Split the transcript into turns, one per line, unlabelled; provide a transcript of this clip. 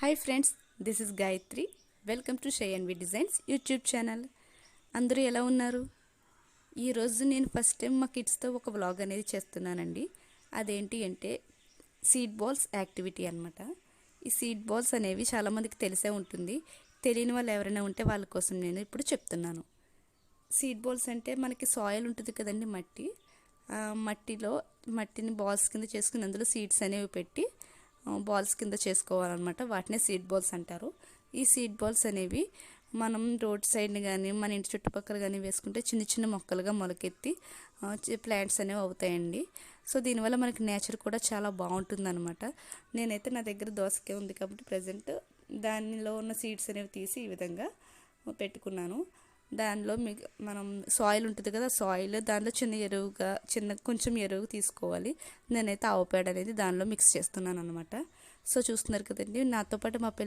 Hi friends this is Gayatri welcome to shy and we designs YouTube channel అందరూ ఎలా ఉన్నారు? ఈరోజు నేను ఫస్ట్ టైం మా కిడ్స్తో ఒక వ్లాగ్ అనేది చేస్తున్నానండి. అదేంటి అంటే సీడ్ బాల్స్ యాక్టివిటీ అనమాట ఈ సీడ్ బాల్స్ అనేవి చాలామందికి తెలిసే ఉంటుంది. తెలియని వాళ్ళు ఎవరైనా ఉంటే వాళ్ళ కోసం నేను ఇప్పుడు చెప్తున్నాను. సీడ్ బాల్స్ అంటే మనకి సాయిల్ ఉంటుంది కదండి మట్టి. మట్టిలో మట్టిని బాల్స్ కింద చేసుకుని అందులో సీడ్స్ అనేవి పెట్టి బాల్స్ కింద చేసుకోవాలన్నమాట. వాటినే సీడ్ బాల్స్ అంటారు. ఈ సీడ్ బాల్స్ అనేవి మనం రోడ్ సైడ్ని కానీ మన ఇంటి చుట్టుపక్కల కానీ వేసుకుంటే చిన్న చిన్న మొక్కలుగా మొలకెత్తి ప్లాంట్స్ అనేవి అవుతాయండి. సో దీనివల్ల మనకి నేచర్ కూడా చాలా బాగుంటుంది అనమాట నేనైతే నా దగ్గర దోసకే ఉంది కాబట్టి ప్రజెంట్ దానిలో ఉన్న సీడ్స్ అనేవి తీసి ఈ విధంగా పెట్టుకున్నాను. దానిలో మీకు మనం సాయిల్ ఉంటుంది కదా సాయిల్ దానిలో చిన్న ఎరువుగా చిన్న కొంచెం ఎరువు తీసుకోవాలి. నేనైతే ఆవు పేడ అనేది దానిలో మిక్స్ చేస్తున్నాను అనమాట సో చూస్తున్నారు కదండి నాతో పాటు మా పిల్లలు